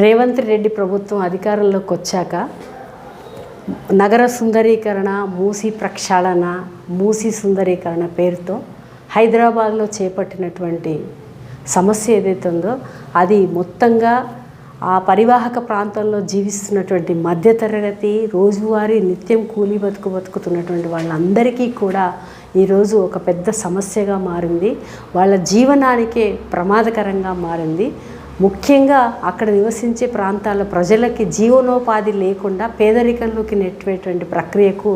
రేవంత్ రెడ్డి ప్రభుత్వం అధికారంలోకి వచ్చాక నగర సుందరీకరణ మూసి ప్రక్షాళన మూసి సుందరీకరణ పేరుతో హైదరాబాద్లో చేపట్టినటువంటి సమస్య ఏదైతే ఉందో అది మొత్తంగా ఆ పరివాహక ప్రాంతంలో జీవిస్తున్నటువంటి మధ్యతరగతి రోజువారీ నిత్యం కూలీ బతుకు బతుకుతున్నటువంటి వాళ్ళందరికీ కూడా ఈరోజు ఒక పెద్ద సమస్యగా మారింది. వాళ్ళ జీవనానికే ప్రమాదకరంగా మారింది. ముఖ్యంగా అక్కడ నివసించే ప్రాంతాల ప్రజలకి జీవనోపాధి లేకుండా పేదరికంలోకి నెట్టివేటువంటి ప్రక్రియకు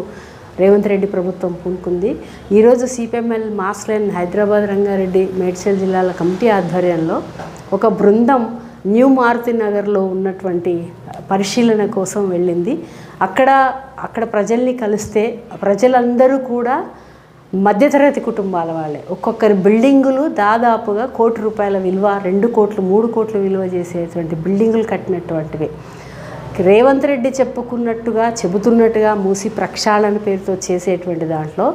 రేవంత్ రెడ్డి ప్రభుత్వం పూనుకుంది. ఈరోజు CPML mass line Hyderabad Rangareddy Medchal జిల్లాల కమిటీ ఆధ్వర్యంలో ఒక బృందం న్యూ మారుతి నగర్లో ఉన్నటువంటి పరిశీలన కోసం వెళ్ళింది. అక్కడ అక్కడ ప్రజల్ని కలిస్తే ప్రజలందరూ కూడా మధ్యతరగతి కుటుంబాల వాళ్ళే. ఒక్కొక్కరి బిల్డింగులు దాదాపుగా కోటి రూపాయల విలువ రెండు కోట్లు మూడు కోట్లు విలువ చేసేటువంటి బిల్డింగులు కట్టినటువంటివి. రేవంత్ రెడ్డి చెప్పుకున్నట్టుగా చెబుతున్నట్టుగా మూసి ప్రక్షాళన పేరుతో చేసేటువంటి దాంట్లో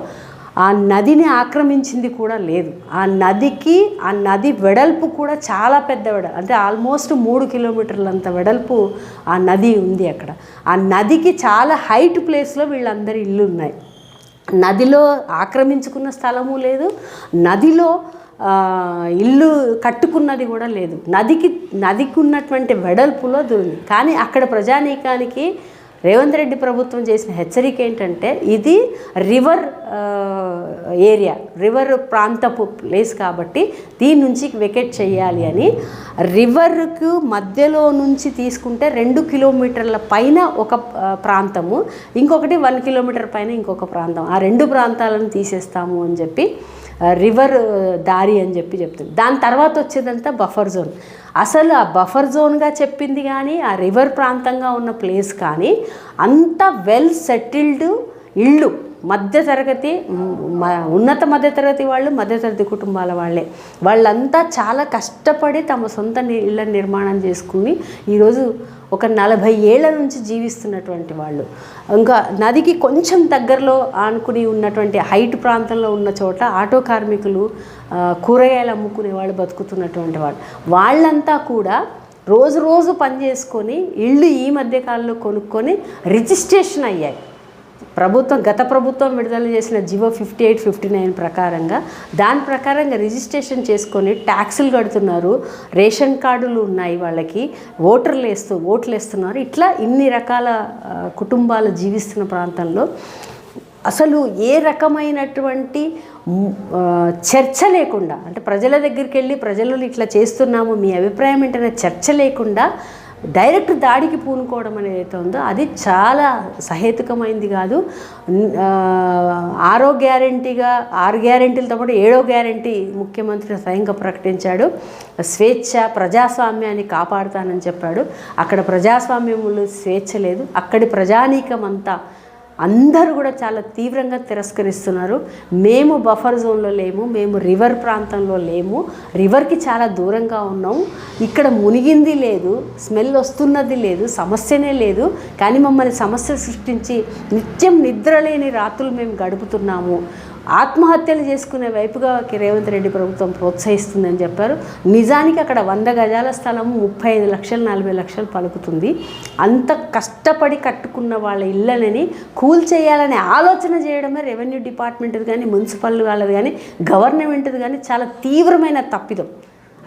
ఆ నదిని ఆక్రమించింది కూడా లేదు. ఆ నదికి ఆ నది వెడల్పు కూడా చాలా పెద్ద వెడల్పు అంటే ఆల్మోస్ట్ మూడు కిలోమీటర్లంత వెడల్పు ఆ నది ఉంది అక్కడ. ఆ నదికి చాలా హైట్ ప్లేస్లో వీళ్ళందరి ఇల్లు ఉన్నాయి నదిలో ఆక్రమించుకున్న స్థలము లేదు. నదిలో ఇల్లు కట్టుకున్నది కూడా లేదు. నదికి నదికి ఉన్నటువంటి వెడల్పులో దూరింది. కానీ అక్కడ ప్రజానీకానికి రేవంత్ రెడ్డి ప్రభుత్వం చేసిన హెచ్చరిక ఏంటంటే ఇది రివర్ ఏరియా రివర్ ప్రాంతపు ప్లేస్ కాబట్టి దీని నుంచి వెకెట్ చేయాలి అని రివర్కు మధ్యలో నుంచి తీసుకుంటే రెండు కిలోమీటర్ల పైన ఒక ప్రాంతము. ఇంకొకటి వన్ కిలోమీటర్ పైన ఇంకొక ప్రాంతం. ఆ రెండు ప్రాంతాలను తీసేస్తాము అని చెప్పి రివర్ దారి అని చెప్పి చెప్తుంది. దాని తర్వాత వచ్చేదంతా బఫర్ జోన్. అసలు ఆ బఫర్ జోన్గా చెప్పింది కానీ ఆ రివర్ ప్రాంతంగా ఉన్న ప్లేస్ కానీ అంత వెల్ సెటిల్డ్ ఇళ్ళు. మధ్యతరగతి ఉన్నత మధ్యతరగతి వాళ్ళు మధ్యతరగతి కుటుంబాల వాళ్ళే. వాళ్ళంతా చాలా కష్టపడి తమ సొంత ఇళ్ళ నిర్మాణం చేసుకుని ఈరోజు ఒక నలభై ఏళ్ళ నుంచి జీవిస్తున్నటువంటి వాళ్ళు. ఇంకా నదికి కొంచెం దగ్గరలో ఆనుకుని ఉన్నటువంటి హైట్ ప్రాంతంలో ఉన్న చోట ఆటో కార్మికులు కూరగాయలు అమ్ముకునే వాళ్ళు బతుకుతున్నటువంటి వాళ్ళు. వాళ్ళంతా కూడా రోజు రోజు పని చేసుకొని ఇళ్ళు ఈ మధ్యకాలంలో కొనుక్కొని రిజిస్ట్రేషన్ అయ్యాయి. ప్రభుత్వం గత ప్రభుత్వం విడుదల చేసిన GO fifty eight fifty nine ప్రకారంగా దాని ప్రకారంగా రిజిస్ట్రేషన్ చేసుకొని ట్యాక్సులు కడుతున్నారు. రేషన్ కార్డులు ఉన్నాయి వాళ్ళకి ఓటర్లు వేస్తూ ఓట్లు వేస్తున్నారు. ఇట్లా ఇన్ని రకాల కుటుంబాలు జీవిస్తున్న ప్రాంతంలో అసలు ఏ రకమైనటువంటి చర్చ లేకుండా అంటే ప్రజల దగ్గరికి వెళ్ళి ప్రజలు ఇట్లా చేస్తున్నాము మీ అభిప్రాయం ఏంటనే చర్చ లేకుండా డైరెక్ట్ దాడికి పూనుకోవడం అనేది అయితే ఉందో అది చాలా సహేతుకమైంది కాదు. ఆరో గ్యారంటీగా ఆరు గ్యారంటీలతో పాటు ఏడో గ్యారంటీ ముఖ్యమంత్రి స్వయంగా ప్రకటించాడు. స్వేచ్ఛ ప్రజాస్వామ్యాన్ని కాపాడుతానని చెప్పాడు. అక్కడ ప్రజాస్వామ్యములు స్వేచ్ఛ లేదు. అక్కడి ప్రజానీకం అంతా అందరూ కూడా చాలా తీవ్రంగా తిరస్కరిస్తున్నారు. మేము బఫర్ జోన్లో లేము మేము రివర్ ప్రాంతంలో లేము. రివర్కి చాలా దూరంగా ఉన్నాము ఇక్కడ మునిగింది లేదు స్మెల్ వస్తున్నది లేదు సమస్యనే లేదు. కానీ మమ్మల్ని సమస్య సృష్టించి నిత్యం నిద్రలేని రాత్రులు మేము గడుపుతున్నాము. ఆత్మహత్యలు చేసుకునే వైపుగా రేవంత్ రెడ్డి ప్రభుత్వం ప్రోత్సహిస్తుందని చెప్పారు. నిజానికి అక్కడ వంద గజాల స్థలం ముప్పై ఐదు లక్షలు నలభై లక్షలు పలుకుతుంది. అంత కష్టపడి కట్టుకున్న వాళ్ళ ఇళ్ళని కూల్ చేయాలనే ఆలోచన చేయడమే రెవెన్యూ డిపార్ట్మెంట్ది కానీ మున్సిపల్ వాళ్ళది కానీ గవర్నమెంట్ది కానీ చాలా తీవ్రమైన తప్పిదం.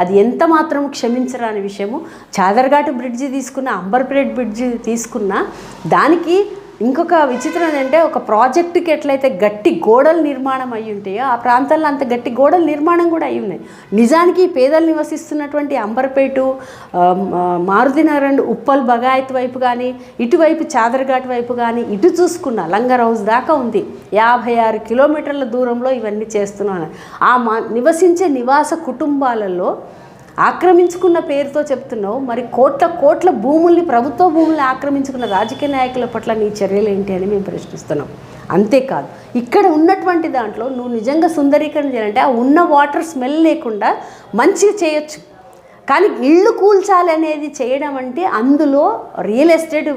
అది ఎంత మాత్రం క్షమించరాని విషయము. చాదర్ఘాటు బ్రిడ్జి తీసుకున్న అంబర్పేట్ బ్రిడ్జి తీసుకున్న దానికి ఇంకొక విచిత్రం ఏంటంటే ఒక ప్రాజెక్టుకి ఎట్లయితే గట్టి గోడలు నిర్మాణం అయి ఉంటాయో ఆ ప్రాంతాల్లో అంత గట్టి గోడల నిర్మాణం కూడా అయి ఉన్నాయి. నిజానికి పేదలు నివసిస్తున్నటువంటి అంబర్పేటు ఆ, మారుతినగర్ అండ్ ఉప్పల్ బగాయత్ వైపు కానీ ఇటువైపు చాదర్ఘాట్ వైపు కానీ ఇటు చూసుకున్న లంగర్ హౌస్ దాకా ఉంది. యాభై ఆరు కిలోమీటర్ల దూరంలో ఇవన్నీ చేస్తున్నాను. ఆ మా నివసించే నివాస కుటుంబాలలో ఆక్రమించుకున్న పేరుతో చెప్తున్నావు. మరి కోట్ల కోట్ల భూముల్ని ప్రభుత్వ భూముల్ని ఆక్రమించుకున్న రాజకీయ నాయకుల పట్ల నీ చర్యలు ఏంటి అని మేము ప్రశ్నిస్తున్నాం. అంతేకాదు ఇక్కడ ఉన్నటువంటి దాంట్లో నువ్వు నిజంగా సుందరీకరణ చేయాలంటే ఆ ఉన్న వాటర్ స్మెల్ లేకుండా మంచిగా చేయొచ్చు. కానీ ఇళ్ళు కూల్చాలి అనేది చేయడం అంటే అందులో రియల్ ఎస్టేట్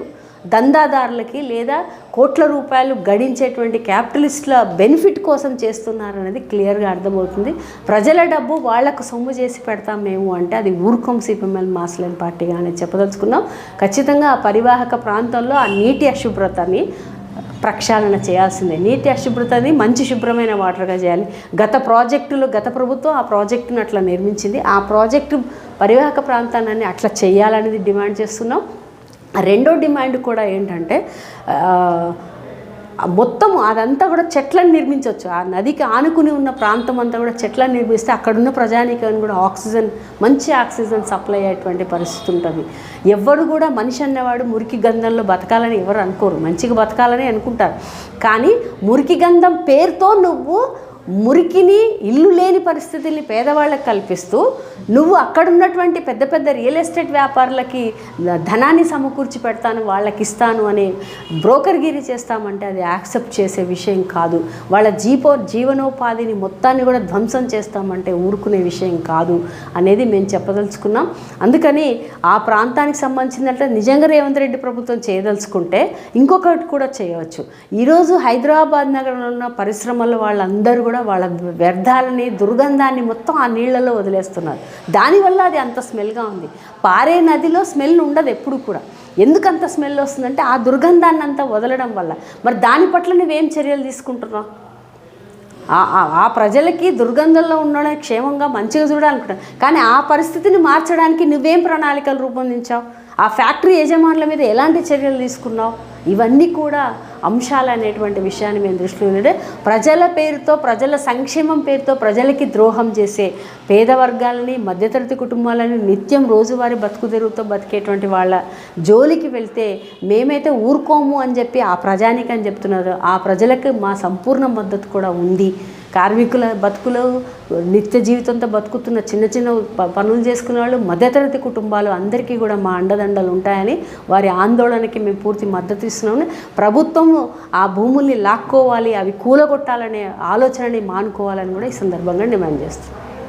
దందాదారులకి లేదా కోట్ల రూపాయలు గడించేటువంటి క్యాపిటలిస్టుల బెనిఫిట్ కోసం చేస్తున్నారనేది క్లియర్గా అర్థమవుతుంది. ప్రజల డబ్బు వాళ్ళకు సొమ్ము చేసి పెడతాం మేము అంటే అది ఊరుకం సిపిఎంఎల్ మాస్లైన్ పార్టీగా అనేది చెప్పదలుచుకున్నాం. ఖచ్చితంగా ఆ పరివాహక ప్రాంతంలో ఆ నీటి అశుభ్రతని ప్రక్షాళన చేయాల్సిందే. నీటి అశుభ్రతని మంచి శుభ్రమైన వాటర్గా చేయాలి. గత ప్రాజెక్టులు గత ప్రభుత్వం ఆ ప్రాజెక్టును అట్లా నిర్మించింది. ఆ ప్రాజెక్టు పరివాహక ప్రాంతాన్ని అట్లా చేయాలనేది డిమాండ్ చేస్తున్నాం. రెండో డిమాండ్ కూడా ఏంటంటే మొత్తం అదంతా కూడా చెట్లను నిర్మించవచ్చు. ఆ నదికి ఆనుకుని ఉన్న ప్రాంతం అంతా కూడా చెట్లను నిర్మిస్తే అక్కడున్న ప్రజానీకాన్ని కూడా ఆక్సిజన్ మంచి ఆక్సిజన్ సప్లై అయ్యేటువంటి పరిస్థితి ఉంటుంది. ఎవ్వరు కూడా మనిషి అన్నవాడు మురికి గంధంలో బతకాలని ఎవరు అనుకోరు. మంచిగా బతకాలని అనుకుంటారు. కానీ మురికి గంధం పేరుతో నువ్వు మురికిని ఇల్లు లేని పరిస్థితుల్ని పేదవాళ్ళకి కల్పిస్తూ నువ్వు అక్కడున్నటువంటి పెద్ద పెద్ద రియల్ ఎస్టేట్ వ్యాపారులకి ధనాన్ని సమకూర్చి పెడతాను వాళ్ళకి ఇస్తాను అని బ్రోకర్గిరి చేస్తామంటే అది యాక్సెప్ట్ చేసే విషయం కాదు. వాళ్ళ జీపో జీవనోపాధిని మొత్తాన్ని కూడా ధ్వంసం చేస్తామంటే ఊరుకునే విషయం కాదు అనేది మేము చెప్పదలుచుకున్నాం. అందుకని ఆ ప్రాంతానికి సంబంధించినట్టు నిజంగా రేవంత్ రెడ్డి ప్రభుత్వం చేయదలుచుకుంటే ఇంకొకటి కూడా చేయవచ్చు. ఈరోజు హైదరాబాద్ నగరంలో ఉన్న పరిశ్రమల వాళ్ళందరూ కూడా వాళ్ళ వ్యర్థాలని దుర్గంధాన్ని మొత్తం ఆ నీళ్ళలో వదిలేస్తున్నారు. దానివల్ల అది అంత స్మెల్గా ఉంది. పారే నదిలో స్మెల్ ఉండదు ఎప్పుడు కూడా. ఎందుకంత స్మెల్ వస్తుందంటే ఆ దుర్గంధాన్ని అంతా వదలడం వల్ల. మరి దాని పట్ల నువ్వేం చర్యలు తీసుకుంటున్నావు? ఆ- ఆ ప్రజలకి దుర్గంధంలో ఉండడం క్షేమంగా మంచిగా చూడాలనుకుంటాను కానీ ఆ పరిస్థితిని మార్చడానికి నువ్వేం ప్రణాళికలు రూపొందించావు? ఆ ఫ్యాక్టరీ యజమానుల మీద ఎలాంటి చర్యలు తీసుకున్నావు? ఇవన్నీ కూడా అంశాలు అనేటువంటి విషయాన్ని మేము దృష్టిలో ఉంటే ప్రజల పేరుతో ప్రజల సంక్షేమం పేరుతో ప్రజలకి ద్రోహం చేసే పేద వర్గాలని మధ్యతరగతి కుటుంబాలని నిత్యం రోజువారి బతుకు తెరుగుతో బతికేటువంటి వాళ్ళ జోలికి వెళ్తే మేమైతే ఊరుకోము అని చెప్పి ఆ ప్రజానికి అని చెప్తున్నారు. ఆ ప్రజలకు మా సంపూర్ణ మద్దతు కూడా ఉంది. కార్మికుల బతుకులు నిత్య జీవితంతో బతుకుతున్న చిన్న చిన్న పనులు చేసుకునే వాళ్ళు మధ్యతరగతి కుటుంబాలు అందరికీ కూడా మా అండదండలు ఉంటాయని వారి ఆందోళనకి మేము పూర్తి మద్దతు ఇస్తున్నాము. ప్రభుత్వం ఆ భూముల్ని లాక్కోవాలి అవి కూలగొట్టాలనే ఆలోచనని మానుకోవాలని కూడా ఈ సందర్భంగా డిమాండ్ చేస్తున్నాం.